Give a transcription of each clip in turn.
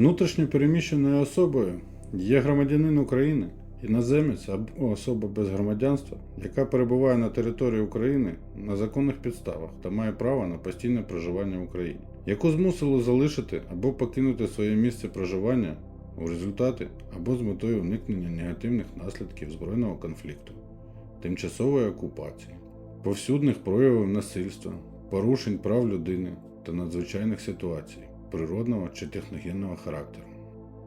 Внутрішньо переміщеною особою є громадянин України, іноземець або особа без громадянства, яка перебуває на території України на законних підставах та має право на постійне проживання в Україні, яку змусили залишити або покинути своє місце проживання у результаті або з метою уникнення негативних наслідків збройного конфлікту, тимчасової окупації, повсюдних проявів насильства, порушень прав людини та надзвичайних ситуацій природного чи техногенного характеру.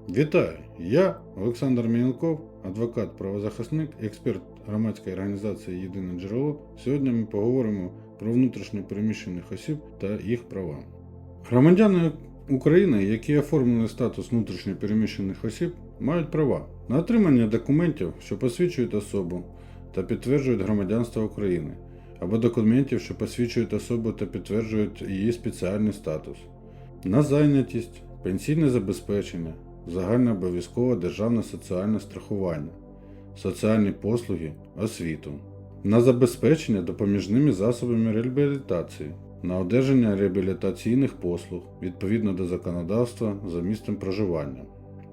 Вітаю! Я Олександр Міянков, адвокат, правозахисник, експерт громадської організації Єдине джерело. Сьогодні ми поговоримо про внутрішньо переміщених осіб та їх права. Громадяни України, які оформили статус внутрішньо переміщених осіб, мають права на отримання документів, що посвідчують особу та підтверджують громадянство України, або документів, що посвідчують особу та підтверджують її спеціальний статус, на зайнятість, пенсійне забезпечення, загальнообов'язкове державне соціальне страхування, соціальні послуги, освіту, на забезпечення допоміжними засобами реабілітації, на одержання реабілітаційних послуг відповідно до законодавства за місцем проживання,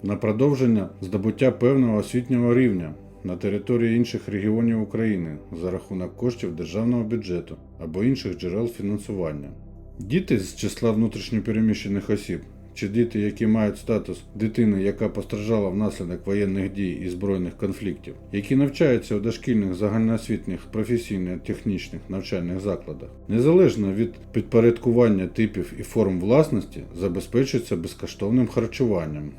на продовження здобуття певного освітнього рівня на території інших регіонів України за рахунок коштів державного бюджету або інших джерел фінансування. Діти з числа внутрішньопереміщених осіб чи діти, які мають статус дитини, яка постраждала внаслідок воєнних дій і збройних конфліктів, які навчаються у дошкільних загальноосвітніх професійно-технічних навчальних закладах, незалежно від підпорядкування типів і форм власності, забезпечуються безкоштовним харчуванням.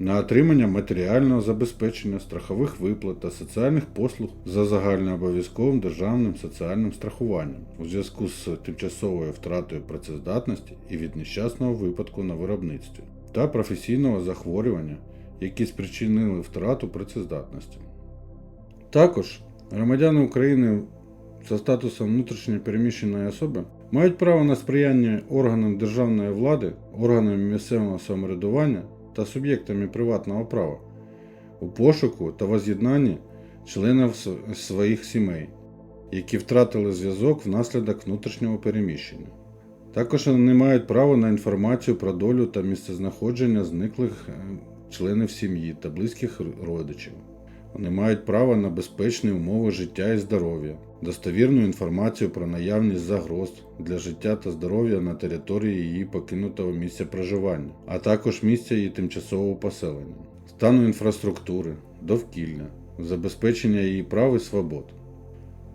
На отримання матеріального забезпечення, страхових виплат та соціальних послуг за загальнообов'язковим державним соціальним страхуванням у зв'язку з тимчасовою втратою працездатності і від нещасного випадку на виробництві та професійного захворювання, які спричинили втрату працездатності. Також громадяни України за статусом внутрішньо переміщеної особи мають право на сприяння органам державної влади, органами місцевого самоврядування та суб'єктами приватного права у пошуку та воз'єднанні членів своїх сімей, які втратили зв'язок внаслідок внутрішнього переміщення. Також вони мають право на інформацію про долю та місцезнаходження зниклих е, членів сім'ї та близьких родичів. Вони мають право на безпечні умови життя і здоров'я, достовірну інформацію про наявність загроз для життя та здоров'я на території її покинутого місця проживання, а також місця її тимчасового поселення, стану інфраструктури, довкілля, забезпечення її прав і свобод,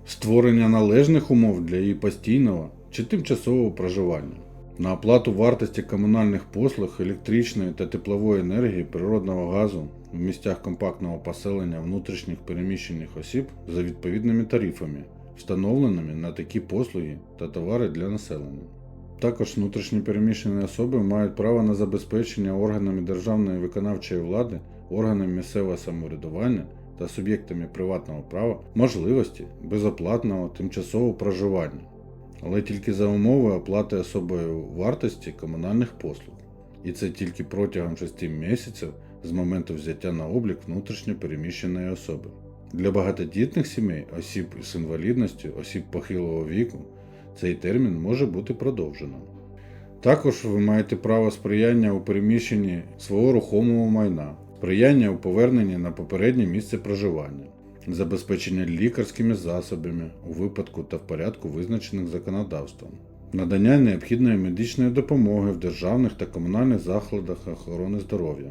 створення належних умов для її постійного чи тимчасового проживання. На оплату вартості комунальних послуг, електричної та теплової енергії, природного газу в місцях компактного поселення внутрішніх переміщених осіб за відповідними тарифами, встановленими на такі послуги та товари для населення. Також внутрішні переміщені особи мають право на забезпечення органами державної виконавчої влади, органами місцевого самоврядування та суб'єктами приватного права можливості безоплатного тимчасового проживання але тільки за умови оплати особою вартості комунальних послуг. І це тільки протягом 6 місяців з моменту взяття на облік внутрішньо переміщеної особи. Для багатодітних сімей, осіб з інвалідністю, осіб похилого віку, цей термін може бути продовжено. Також ви маєте право сприяння у переміщенні свого рухомого майна, сприяння у поверненні на попереднє місце проживання, забезпечення лікарськими засобами у випадку та в порядку визначених законодавством, надання необхідної медичної допомоги в державних та комунальних закладах охорони здоров'я.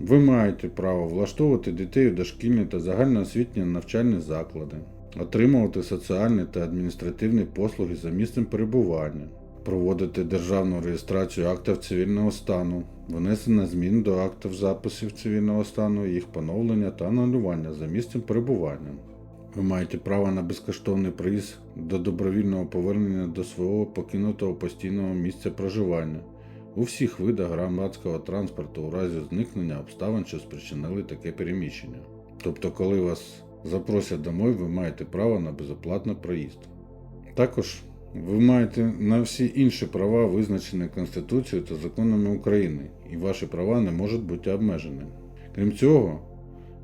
Ви маєте право влаштовувати дітей у дошкільні та загальноосвітні навчальні заклади, отримувати соціальні та адміністративні послуги за місцем перебування, проводити державну реєстрацію актів цивільного стану, внесення змін до актів записів цивільного стану, їх поновлення та анулювання за місцем перебування. Ви маєте право на безкоштовний приїзд до добровільного повернення до свого покинутого постійного місця проживання у всіх видах громадського транспорту у разі зникнення обставин, що спричинили таке переміщення. Тобто, коли вас запросять домой, ви маєте право на безоплатний проїзд. Також ви маєте на всі інші права, визначені Конституцією та законами України, і ваші права не можуть бути обмежені. Крім цього,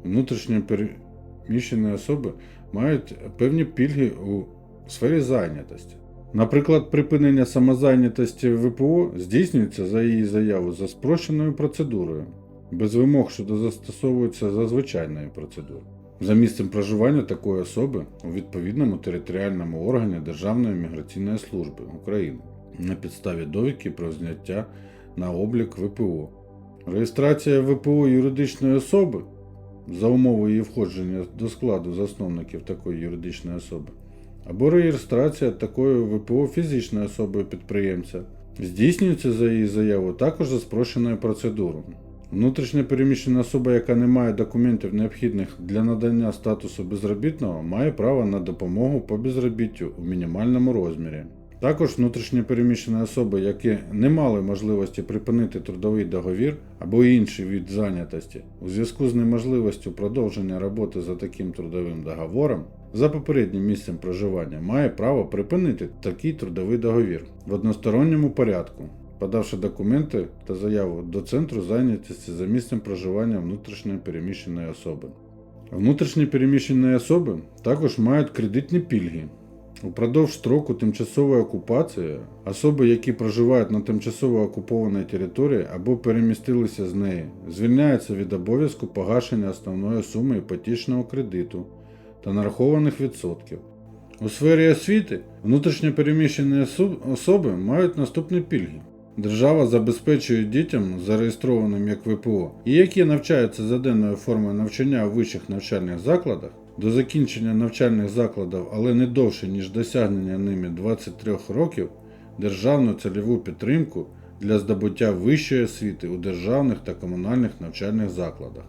внутрішньо переміщені особи мають певні пільги у сфері зайнятості. Наприклад, припинення самозайнятості ВПО здійснюється за її заяву за спрощеною процедурою, без вимог, що застосовуються за звичайною процедурою. За місцем проживання такої особи у відповідному територіальному органі Державної міграційної служби України на підставі довідки про зняття на облік ВПО. Реєстрація ВПО юридичної особи за умови її входження до складу засновників такої юридичної особи або реєстрація такої ВПО фізичної особи підприємця здійснюється за її заяву також за спрощеною процедурою. Внутрішньо переміщена особа, яка не має документів необхідних для надання статусу безробітного, має право на допомогу по безробіттю у мінімальному розмірі. Також внутрішньо переміщені особи, які не мали можливості припинити трудовий договір або інший від зайнятості у зв'язку з неможливістю продовження роботи за таким трудовим договором, за попереднім місцем проживання має право припинити такий трудовий договір в односторонньому порядку, подавши документи та заяву до центру зайнятості за місцем проживання внутрішньо переміщеної особи. Внутрішньо переміщені особи також мають кредитні пільги. Упродовж строку тимчасової окупації особи, які проживають на тимчасово окупованій території або перемістилися з неї, звільняються від обов'язку погашення основної суми іпотечного кредиту та нарахованих відсотків. У сфері освіти внутрішньо переміщені особи мають наступні пільги. Держава забезпечує дітям, зареєстрованим як ВПО, і які навчаються за денною формою навчання у вищих навчальних закладах, до закінчення навчальних закладів, але не довше, ніж досягнення ними 23 років, державну цільову підтримку для здобуття вищої освіти у державних та комунальних навчальних закладах.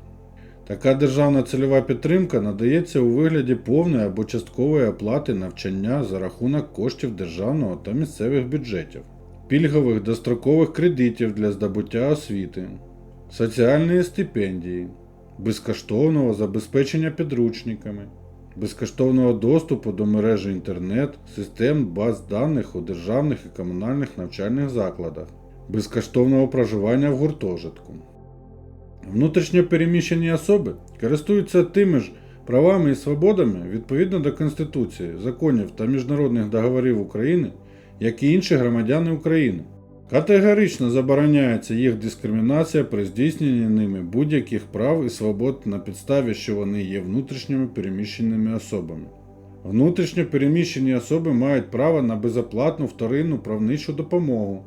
Така державна цільова підтримка надається у вигляді повної або часткової оплати навчання за рахунок коштів державного та місцевих бюджетів, пільгових дострокових кредитів для здобуття освіти, соціальної стипендії, безкоштовного забезпечення підручниками, безкоштовного доступу до мережі інтернет, систем баз даних у державних і комунальних навчальних закладах, безкоштовного проживання в гуртожитку. Внутрішньо переміщені особи користуються тими ж правами і свободами відповідно до Конституції, законів та міжнародних договорів України, як і інші громадяни України. Категорично забороняється їх дискримінація при здійсненні ними будь-яких прав і свобод на підставі, що вони є внутрішніми переміщеними особами. Внутрішньо переміщені особи мають право на безоплатну вторинну правничу допомогу,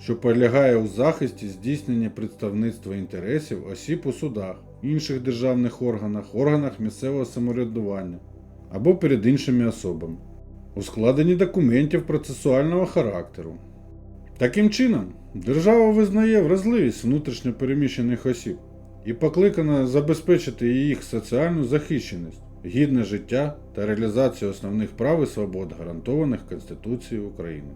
що полягає у захисті здійснення представництва інтересів осіб у судах, інших державних органах, органах місцевого самоврядування або перед іншими особами, у складенні документів процесуального характеру. Таким чином, держава визнає вразливість внутрішньопереміщених осіб і покликана забезпечити їх соціальну захищеність, гідне життя та реалізацію основних прав і свобод, гарантованих Конституцією України.